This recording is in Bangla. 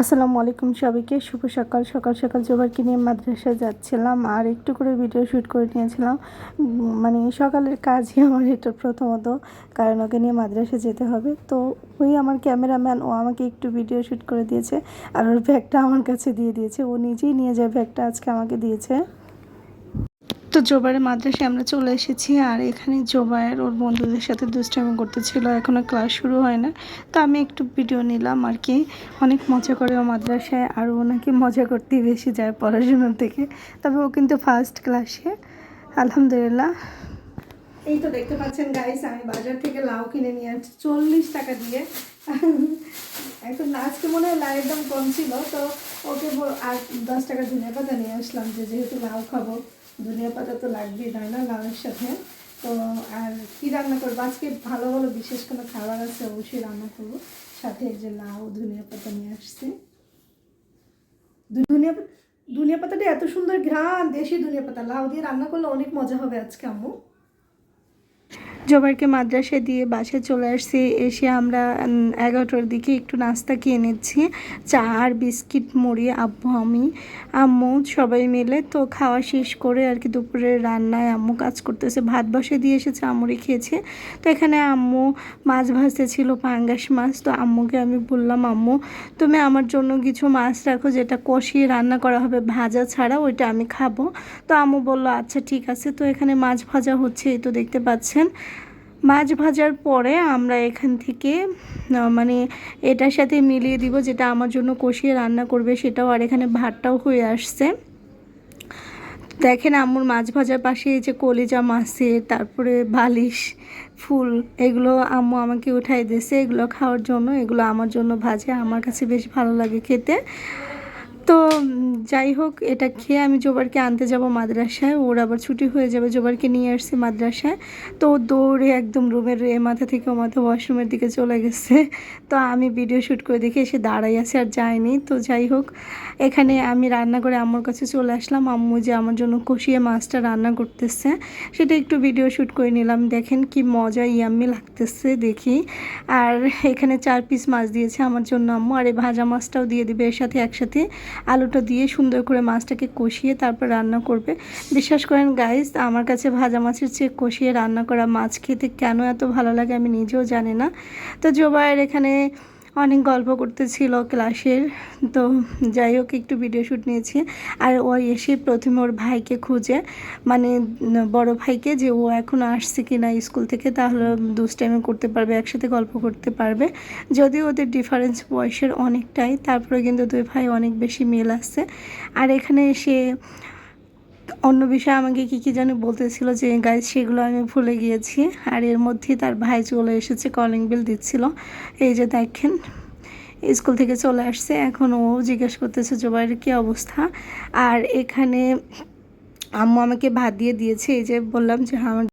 আসসালামু আলাইকুম সবাইকে। শুভ সকাল। সকাল সকাল জোবারকে নিয়ে মাদ্রাসায় যাচ্ছিলাম আর একটু করে ভিডিও শ্যুট করে নিয়েছিলাম। মানে সকালের কাজই আমার এটা প্রথমত, কারণ ওকে নিয়ে মাদ্রাসা যেতে হবে। তো ওই আমার ক্যামেরাম্যান ও আমাকে একটু ভিডিও শ্যুট করে দিয়েছে আর ওর ব্যাগটা আমার কাছে দিয়ে দিয়েছে। ও নিজেই নিয়ে যায়, ব্যাগটা আজকে আমাকে দিয়েছে। তো জোবারের মাদ্রাসায় আমরা চলে এসেছি আর এখানে জোবায়ের ওর বন্ধুদের সাথে দুষ্টামি করতেছিল এখনও ক্লাস শুরু হয় না। তো আমি একটু ভিডিও নিলাম আর কি। অনেক মজা করে ও মাদ্রাসায় আর ওনাকে মজা করতেই বেশি যায় পড়াশোনার থেকে। তবে ও কিন্তু ফার্স্ট ক্লাসে আলহামদুলিল্লাহ। এই তো দেখতে পাচ্ছেন গাইস আমি বাজার থেকে লাউ কিনে নিয়ে আসছি, চল্লিশ টাকা দিয়ে। এখন আজকে মনে হয় লাউয়ের দাম কম ছিল, তো ওকে আর দশ টাকা ধনিয়া পাতা নিয়ে আসলাম যে যেহেতু লাউ খাব। ধনিয়া পাতা তো লাগবেই, তাই না, লাউয়ের সাথে? তো আর কি রান্না করব? আজকে ভালো ভালো বিশেষ কোনো খাবার আছে, অবশ্যই রান্না করব। সাথে যে লাউ, ধনিয়া পাতা নিয়ে আসছে। ধনিয়া ধনিয়া পাতাটা এত সুন্দর ঘ্রাণ, দেশি ধনিয়া পাতা। লাউ দিয়ে রান্না করলে অনেক মজা হবে আজকে, আম্মু। জবাইকে মাদ্রাসায় দিয়ে বাসে চলে আসছি। এসে আমরা এগারোটার দিকে একটু নাস্তা খেয়ে নিচ্ছি। চা আর বিস্কিট মুড়ি, আব্বু, আমি, আম্মু সবাই মিলে তো খাওয়া শেষ করে আর কি দুপুরের রান্নায় আম্মু কাজ করতেছে। ভাত বসে দিয়ে এসেছে আম্মুরি খেয়েছে। তো এখানে আম্মু মাছ ভাজতে ছিল পাঙ্গাস মাছ। তো আম্মুকে আমি বললাম, আম্মু, তুমি আমার জন্য কিছু মাছ রাখো যেটা কষিয়ে রান্না করা হবে। ভাজা ছাড়া ওইটা আমি খাব। তো আম্মু বলল আচ্ছা ঠিক আছে। তো এখানে মাছ ভাজা হচ্ছে, এই তো দেখতে পাচ্ছেন। মাছ ভাজার পরে আমরা এখান থেকে মানে এটার সাথে মিলিয়ে দিব যেটা আমার জন্য কষিয়ে রান্না করবে সেটাও, আর এখানে ভাতটাও হয়ে আসছে। দেখেন আম্মুর মাছ ভাজার পাশে এই যে কলিজা মাছের তারপরে বালিশ, ফুল, এগুলো আম্মু আমাকে উঠাই দিয়েছে। এগুলো খাওয়ার জন্য, এগুলো আমার জন্য ভাজে। আমার কাছে বেশ ভালো লাগে খেতে। তো যাই হোক, এটা খেয়ে আমি জোবারকে আনতে যাব মাদ্রাসায়। ওর আবার ছুটি হয়ে যাবে, জোবারকে নিয়ে আসছি মাদ্রাসায়। তো দৌড়ে একদম রুমের এ মাথা থেকে ও মাথা ওয়াশরুমের দিকে চলে গেছে। তো আমি ভিডিও শ্যুট করে দেখে এসে দাঁড়াই আছে আর যায়নি তো যাই হোক, এখানে আমি রান্না করে আম্মুর কাছে চলে আসলাম। আম্মু যে আমার জন্য কষিয়ে মাছটা রান্না করতেছে, সেটা একটু ভিডিও শ্যুট করে নিলাম। দেখেন কি মজা, ইয়াম্মি লাগতেছে দেখি। আর এখানে চার পিস মাছ দিয়েছে আমার জন্য আম্মু। আর এই ভাজা মাছটাও দিয়ে দিবে এর সাথে একসাথে। আলুটা দিয়ে সুন্দর করে মাছটাকে কষিয়ে তারপর রান্না করবে। বিশ্বাস করেন গাইস আমার কাছে ভাজা মাছের চেয়ে কষিয়ে রান্না করা মাছ খেতে কেন এত ভালো লাগে আমি নিজেও জানি না। তো জোবায়ের এখানে অনেক গল্প করতেছিল ক্লাসের। তো যাই হোক, একটু ভিডিও শ্যুট নিয়েছি। আর ও এসে প্রথমে ওর ভাইকে খুঁজে মানে বড় ভাইকে যে ও এখন আসছে কি না স্কুল থেকে, তাহলে দুষ্টাইমে করতে পারবে, একসাথে গল্প করতে পারবে। যদিও ওদের ডিফারেন্স বয়সের অনেকটাই তারপরে কিন্তু দুই ভাই অনেক বেশি মিল আছে। আর এখানে এসে অন্য বিষয়ে আমাকে কী কী যেন বলতেছিল যে গাইজ সেগুলো আমি ভুলে গিয়েছি। আর এর মধ্যেই তার ভাই চলে এসেছে কলিং বিল দিচ্ছিল। এই যে দেখেন, স্কুল থেকে চলে আসছে। এখন ও জিজ্ঞেস করতেছে জোবাইয়ের কী অবস্থা? আর এখানে আম্মু আমাকে ভাত দিয়ে দিয়েছে। এই যে বললাম যে আমার